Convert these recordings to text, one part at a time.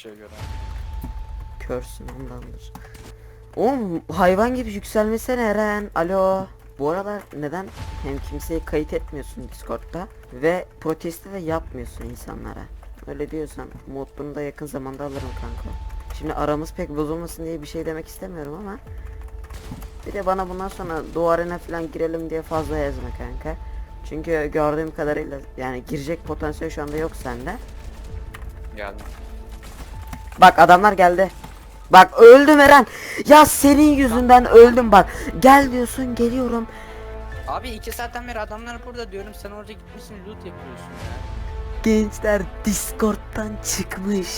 şey gören. Körsün ondandır. Oğlum hayvan gibi yükselmesene Eren. Alo. Bu aralar neden hem kimseyi kayıt etmiyorsun Discord'da ve proteste de yapmıyorsun insanlara. Öyle diyorsan modunu da yakın zamanda alırım kanka. Şimdi aramız pek bozulmasın diye bir şey demek istemiyorum ama bir de bana bundan sonra Doğu Arena falan girelim diye fazla yazma kanka. Çünkü gördüğüm kadarıyla yani girecek potansiyel şu anda yok sende. Geldim. Bak adamlar geldi. Bak öldüm Eren. Ya senin yüzünden öldüm bak. Gel diyorsun geliyorum. Abi iki saatten beri adamlar burada diyorum sen orada gitmişsin loot yapıyorsun ya. Gençler Discord'dan çıkmış.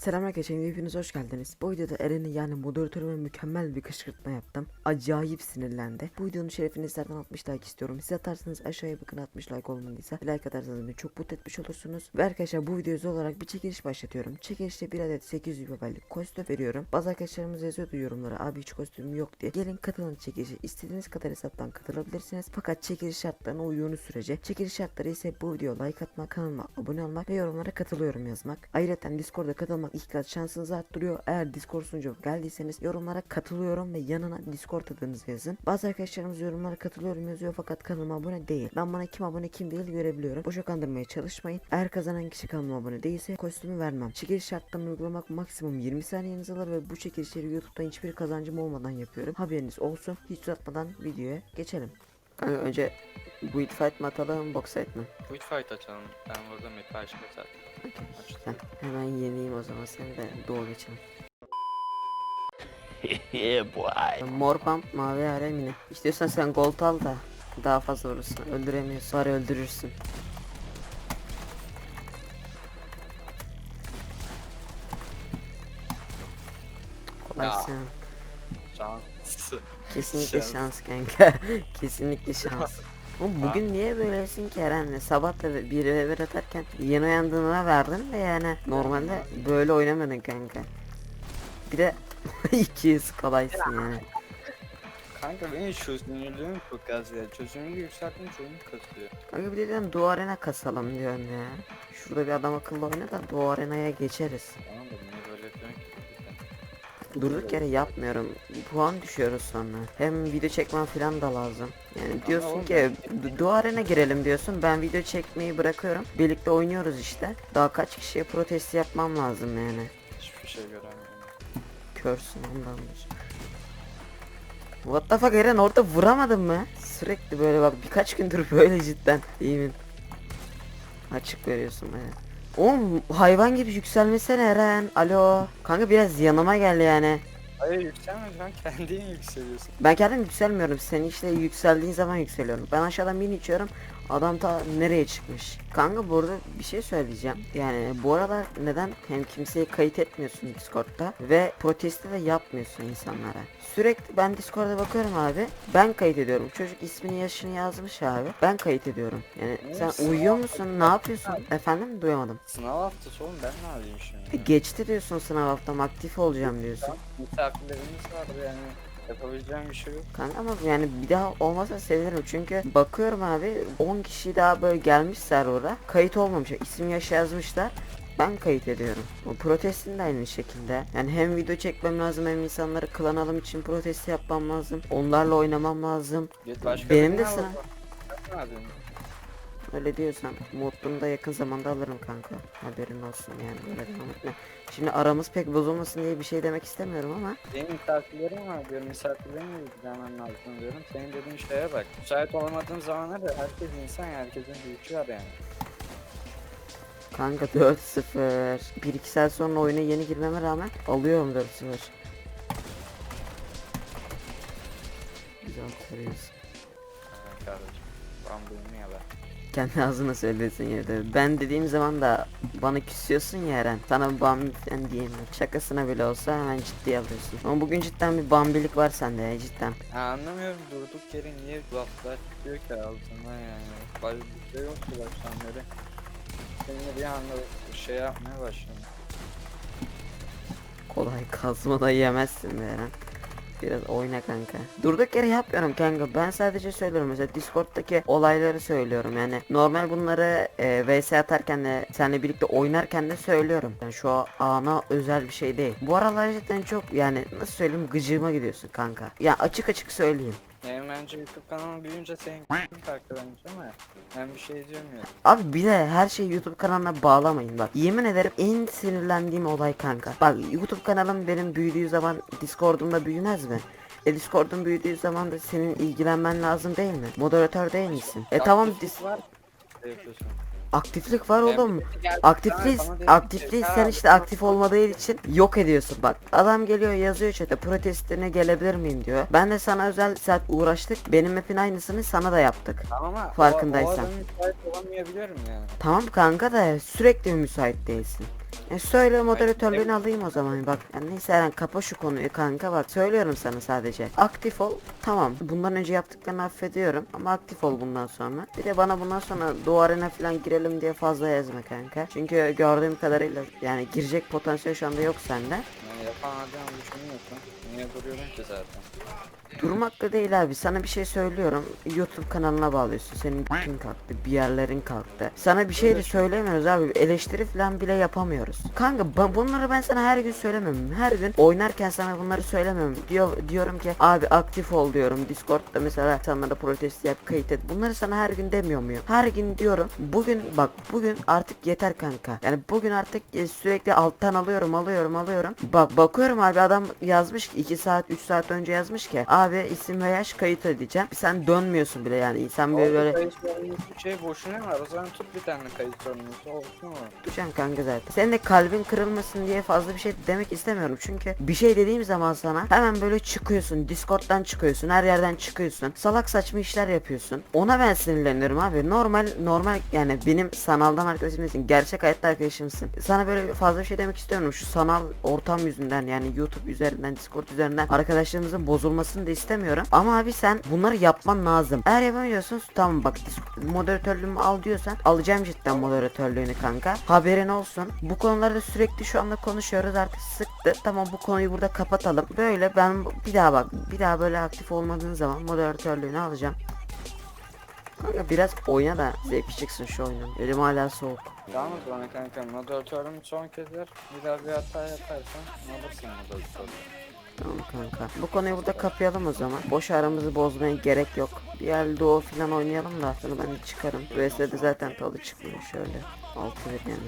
Selam arkadaşlar hepiniz hoş geldiniz. Bu videoda Eren'i yani moderatörüme mükemmel bir kışkırtma yaptım. Acayip sinirlendi. Bu videonun şerefini sizlerden 60 like istiyorum. Siz atarsanız aşağıya bakın 60 like olmadıysa like atarsanız beni çok mutlu etmiş olursunuz. Ve arkadaşlar bu videoyu olarak bir çekiliş başlatıyorum. Çekilişte bir adet 800 BB'lik kostüm veriyorum. Bazı arkadaşlarımız yazıyordu yorumlara abi hiç kostüm yok diye. Gelin katılın çekilişe. İstediğiniz kadar hesaptan katılabilirsiniz. Fakat çekiliş şartlarına uyduğunuz sürece. Çekiliş şartları ise bu videoya like atmak, kanalıma abone olmak ve yorumlara katılıyorum yazmak. Ayrıca Discord'a katılmak iki kat şansınızı arttırıyor. Eğer Discord sunucu geldiyseniz yorumlara katılıyorum ve yanına Discord adınızı yazın. Bazı arkadaşlarımız yorumlara katılıyorum yazıyor fakat kanalıma abone değil. Ben bana kim abone kim değil görebiliyorum. Boşa kandırmaya çalışmayın. Eğer kazanan kişi kanalıma abone değilse kostümü vermem. Çekiliş şartlarını uygulamak maksimum 20 saniyenizi alır ve bu çekilişleri YouTube'dan hiçbir kazancım olmadan yapıyorum. Haberiniz olsun. Hiç uzatmadan videoya geçelim. Kanka önce bu fight mı atalım box fight mı? Quick fight açalım. Ben burada meta açma zaten. Sen hemen yeneyim o zaman seni de doğu geçelim. Mor pump mavi harem yine. İstiyorsan sen gold al da daha fazla vurursun. Öldüremiyorsun. Bari öldürürsün. Kolaysın. Şans. Kesinlikle Şans. şans kanka. Kesinlikle şans. Oğlum bugün niye böylesin ki Eren? Sabah da bir ve bir atarken yeni uyandığına verdin de yani normalde böyle oynamadın kanka. Bir de 200 kolaysın yani. Kanka benim çözünürlüğüm çok az ya. Çözünürlüğü yükseltince oyun kasıyor. Kanka bir de dedim Doğu Arena kasalım diyorum ya. Şurada bir adam akıllı oyna da Doğu Arena'ya geçeriz. Tamam da niye böyle yapıyorsun ki? Durduk yere yapmıyorum. Puan düşüyoruz sonra. Hem video çekmem falan da lazım. Yani diyorsun ki "Du- Doğu Arena girelim diyorsun. Ben video çekmeyi bırakıyorum. Birlikte oynuyoruz işte. Daha kaç kişiye protest yapmam lazım yani. Hiçbir şey göremiyorum. Körsün ondandır. What the fuck Eren orada vuramadın mı? Sürekli böyle bak birkaç gündür böyle cidden. Mi? Açık veriyorsun bana. Oğlum hayvan gibi yükselmesene Eren. Alo. Kanka biraz yanıma gel yani. Hayır yükselme lan kendin yükseliyorsun. Ben kendim yükselmiyorum. Sen işte yükseldiğin zaman yükseliyorum. Ben aşağıdan mini içiyorum. Adam ta nereye çıkmış? Kanka burada bir şey söyleyeceğim. Yani bu aralar neden hem kimseyi kayıt etmiyorsun Discord'da ve proteste de yapmıyorsun insanlara. Sürekli ben Discord'a bakıyorum abi. Ben kayıt ediyorum. Çocuk ismini yaşını yazmış abi. Ben kayıt ediyorum. Yani sen uyuyor sınav musun? Ne yapıyorsun? Efendim duyamadım. Sınav haftası oğlum ben ne yapayım E, şimdi? geçti diyorsun sınav haftam aktif olacağım diyorsun. Misafirlerimiz vardı yani. Yapabileceğim bir şey yok. Kanka ama yani bir daha olmasa sevinirim çünkü bakıyorum abi 10 kişi daha böyle gelmiş server'a kayıt olmamış isim yaş yazmışlar ben kayıt ediyorum. O protestin de aynı şekilde. Yani hem video çekmem lazım hem insanları klan alım için protest yapmam lazım. Onlarla oynamam lazım. Başka Benim de ne yapıyorsun? Öyle diyorsan modunu da yakın zamanda alırım kanka. Haberin olsun yani böyle devam etme. Şimdi aramız pek bozulmasın diye bir şey demek istemiyorum ama Benim misafirlerim var diyorum. Misafirlerimle ilgilenmem lazım diyorum. Senin dediğin şeye bak. Müsait olmadığım zamanlarda herkes insan ya. Herkesin bir yükü var yani. Kanka 4-0. 1-2 saat sonra oyuna yeni girmeme rağmen alıyorum 4-0. Güzel koruyorsun. Evet kardeşim. Ben bunu ya ben. Kendi ağzına söylesin yerde. Ben dediğim zaman da bana küsüyorsun ya Eren. Sana bambi falan diyemiyorum. Şakasına bile olsa hemen ciddiye alıyorsun. Ama bugün cidden bir bambilik var sende ya cidden. Ha, anlamıyorum durduk yere niye laflar çıkıyor ki altından yani. Bazı bir şey yok ki baştan beri. Seninle bir anda şey yapmaya başladım. Kolay kazma da yemezsin be Eren. Biraz oyna kanka. Durduk yere yapmıyorum kanka. Ben sadece söylüyorum. Mesela Discord'daki olayları söylüyorum. Yani normal bunları e, VS atarken de seninle birlikte oynarken de söylüyorum. Yani şu ana özel bir şey değil. Bu aralar cidden çok yani nasıl söyleyeyim gıcığıma gidiyorsun kanka. Ya açık açık söyleyeyim. Yani bence YouTube kanalın büyüyünce senin kalktı bence ama ben bir şey ya. Abi bir de her şeyi YouTube kanalına bağlamayın bak. Yemin ederim en sinirlendiğim olay kanka. Bak YouTube kanalım benim büyüdüğü zaman Discord'umda büyümez mi? E Discord'un büyüdüğü zaman da senin ilgilenmen lazım değil mi? Moderatör değil misin? E tamam Aktiflik dis- var. Ne yapıyorsun? Aktiflik var oğlum. geldi, Aktifliği, aktifliği "Ha, sen işte aktif olmadığı için yok ediyorsun bak. Adam geliyor yazıyor chat'e protestine gelebilir miyim diyor. Ben de sana özel saat uğraştık. Benim map'in aynısını sana da yaptık. Tamam ama Farkındaysan. O, o adamın müsait olamayabiliyorum yani. Tamam kanka da sürekli müsait değilsin. E söyle moderatörlüğünü alayım o zaman bak. Yani neyse Eren kapa şu konuyu kanka bak. Söylüyorum sana sadece. Aktif ol. Tamam. Bundan önce yaptıklarını affediyorum. Ama aktif ol bundan sonra. Bir de bana bundan sonra Doğu Arena falan girelim diye fazla yazma kanka. Çünkü gördüğüm kadarıyla yani girecek potansiyel şu anda yok sende. Yani yapamadığını düşünmüyorsun. Niye duruyorsun ki zaten? Durmakla değil abi. Sana bir şey söylüyorum. YouTube kanalına bağlıyorsun. Senin bütün kalktı bir yerlerin kalktı. Sana bir şey de söylemiyoruz abi. Eleştiri falan bile yapamıyoruz. Kanka ba- bunları ben sana her gün söylemiyorum. Her gün oynarken sana bunları söylemiyorum. Diyor, diyorum ki abi aktif ol diyorum. Discord'da mesela insanlara protesto yap kayıt et. Bunları sana her gün demiyor muyum? Her gün diyorum. Bugün bak bugün artık yeter kanka. Yani bugün artık e, sürekli alttan alıyorum alıyorum alıyorum. Bak bakıyorum abi adam yazmış ki 2 saat 3 saat önce yazmış ki abi isim ve yaş kayıt edeceğim sen dönmüyorsun bile yani sen böyle, böyle şey boşuna var. O zaman tut bir tane kayıt sorumlusu olsun mu? tutacaksın kanka zaten. Senin de kalbin kırılmasın diye fazla bir şey demek istemiyorum. Çünkü bir şey dediğim zaman sana hemen böyle çıkıyorsun. Discord'dan çıkıyorsun. Her yerden çıkıyorsun. Salak saçma işler yapıyorsun. Ona ben sinirleniyorum abi. Normal normal yani benim sanaldan arkadaşım değilsin. Gerçek hayatta arkadaşımsın. Sana böyle fazla bir şey demek istiyorum. Şu sanal ortam yüzünden yani YouTube üzerinden Discord üzerinden arkadaşlarımızın bozulmasını da istemiyorum. Ama abi sen bunları yapman lazım. Eğer yapamıyorsun tamam bak moderatörlüğümü al diyorsan alacağım cidden moderatörlüğünü kanka. Haberin olsun. Bu konularda sürekli şu anda konuşuyoruz artık sıktı. Tamam bu konuyu burada kapatalım. Böyle ben bir daha bak bir daha böyle aktif olmadığın zaman moderatörlüğünü alacağım. Kanka biraz oyna da zevk çıksın şu oyunun. Elim hala soğuk. Tamam o zaman kanka moderatörüm son kezder. Bir daha bir hata yaparsan alırsın moderatörü. Tamam kanka. Bu konuyu burada kapayalım o zaman. Boş aramızı bozmaya gerek yok. Bir elde o falan oynayalım da sonra ben çıkarım. VS'de zaten tadı çıkmıyor şöyle. Altı bir yani.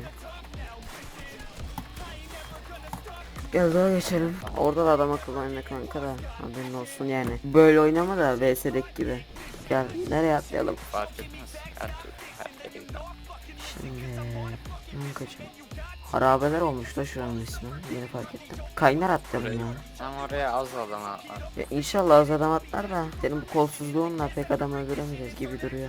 Gel daha geçelim. Orada da adam akıllı oyna kanka da haberin olsun yani. Böyle oynama da VS'deki gibi. Gel nereye atlayalım? Fark etmez. Her türlü her. Şimdi kankacım. Harabeler olmuş da şuranın ismi. Yeni fark ettim. Kaynar atlayalım ya. Sen oraya az adam atla. Ya inşallah az adam atlar da senin bu kolsuzluğunla pek adam öldüremeyeceğiz gibi duruyor.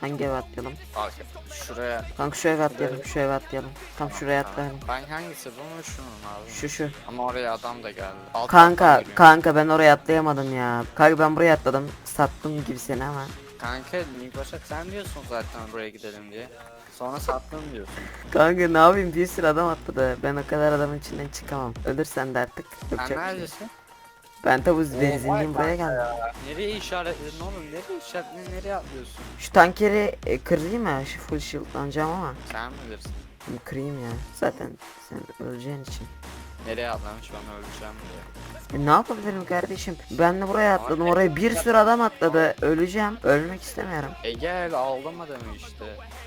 Hangi eve atlayalım? Bak şuraya. Kanka şu eve atlayalım, şu eve atlayalım. Tam şuraya atlayalım. Ben hangisi bu mu şunu mu abi? Şu şu. Ama oraya adam da geldi. Alt Kanka, kanka ben oraya atlayamadım ya. Kanka ben buraya atladım. Sattım gibi seni ama. Kanka başta sen diyorsun zaten buraya gidelim diye. Sonra sattın diyorsun. Kanka ne yapayım bir sürü adam atladı. Ben o kadar adamın içinden çıkamam. Ölürsen de artık Sen yapacak bir şey. yok. neredesin? Ben vay benzinliyim buraya geldim. Nereye işaretledin oğlum? Nereye işaretledin? Nereye atlıyorsun? Şu tankeri e, kırayım mı? Şu full shieldlanacağım ama. Sen bilirsin. Bunu kırayım ya. Zaten sen öleceğin için. Nereye atlamış ben öleceğim diye. E, ne yapabilirim kardeşim? Ben de buraya atladım. Oraya bir sürü adam atladı. Öleceğim. Ölmek istemiyorum. E gel aldım adamı işte.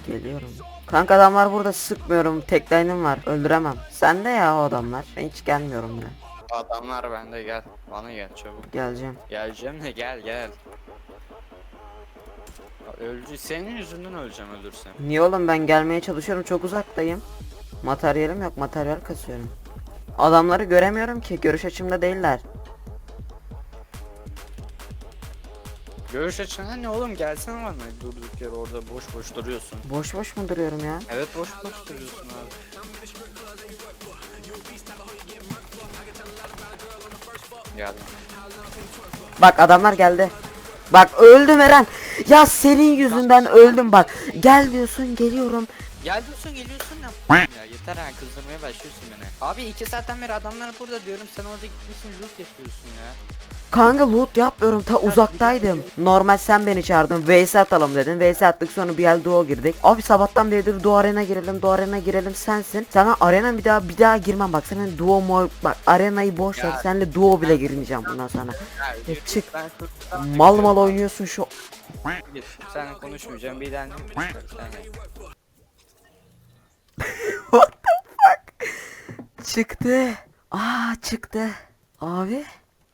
Geliyorum. Kanka adamlar burada sıkmıyorum. Tek line'ım var. Öldüremem. Sen de ya o adamlar. Ben hiç gelmiyorum bile. Adamlar bende gel. Bana gel çabuk. Geleceğim. Geleceğim de gel gel. Öldü senin yüzünden öleceğim ölürsem. Niye oğlum ben gelmeye çalışıyorum. Çok uzaktayım. Materyalim yok. Materyal kasıyorum. Adamları göremiyorum ki. Görüş açımda değiller. Görüş açına ne oğlum gelsene bana durduk yere orada boş boş duruyorsun. Boş boş mu duruyorum ya? Evet boş boş duruyorsun abi. Geldim. Bak adamlar geldi. Bak öldüm Eren. Ya senin yüzünden öldüm bak. Gel diyorsun geliyorum. Gel diyorsun geliyorsun ya. ya yeter ha kızdırmaya başlıyorsun beni. Abi iki saatten beri adamlar burada diyorum sen orada gitmişsin loot yapıyorsun ya. Kanka loot yapmıyorum ta uzaktaydım. Normal sen beni çağırdın. VS atalım dedin. VS attık sonra bir el duo girdik. Abi sabahtan beridir duo arena girelim. Duo arena girelim sensin. Sana arena bir daha bir daha girmem bak. Senin duo mo bak arenayı boş ver. Seninle duo bile girmeyeceğim bundan sonra. Ya, E, çık. Mal mal oynuyorsun şu. Sen konuşmayacağım bir tane sen gel. What the fuck? Çıktı. Aa çıktı. Abi.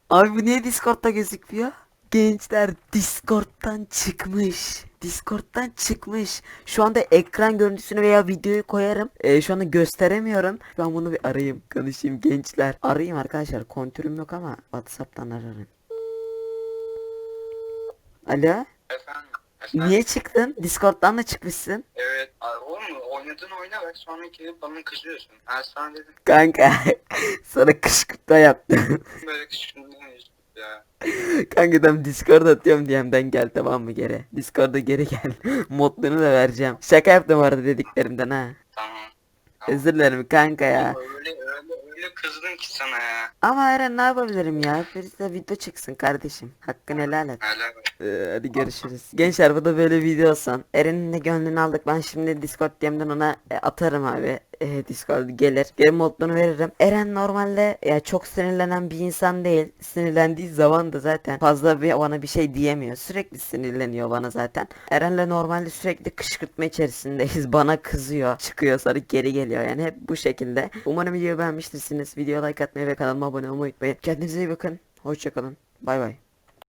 Abi bu niye Discord'da gözükmüyor? Gençler Discord'dan çıkmış. Discord'dan çıkmış. Şu anda ekran görüntüsünü veya videoyu koyarım. Ee, şu anda gösteremiyorum. Ben bunu bir arayayım. Konuşayım gençler. Arayayım arkadaşlar. Kontürüm yok ama Whatsapp'tan ararım. Alo. Efendim? Niye çıktın? Discord'dan da çıkmışsın. Evet. Ay, oğlum oynadığın oyuna bak sonra gelip bana kızıyorsun. Ben sana dedim Kanka. Sana kışkırtma yaptım. böyle küçüklüğünden ya. Kanka tam Discord atıyorum DM'den gel tamam mı geri? Discord'a geri gel. Modlarını da vereceğim. Şaka yaptım arada dediklerimden ha. Tamam. Özür dilerim kanka ya. Öyle öyle kızdım ki sana ya. Ama Eren ne yapabilirim ya? Birisi de video çıksın kardeşim. Hakkını helal et. Hala bak. Ee, hadi görüşürüz. Gençler bu da böyle video olsun. Eren'in de gönlünü aldık. Ben şimdi Discord DM'den ona e, atarım abi. E, Discord gelir. Game modunu veririm. Eren normalde ya çok sinirlenen bir insan değil. Sinirlendiği zaman da zaten fazla bir bana bir şey diyemiyor. Sürekli sinirleniyor bana zaten. Eren'le normalde sürekli kışkırtma içerisindeyiz. Bana kızıyor. Çıkıyor sonra geri geliyor. Yani hep bu şekilde. Umarım videoyu beğenmiştirsiniz. Video like atmayı ve kanalıma abone olmayı unutmayın. Kendinize iyi bakın. Hoşçakalın. Bay bay.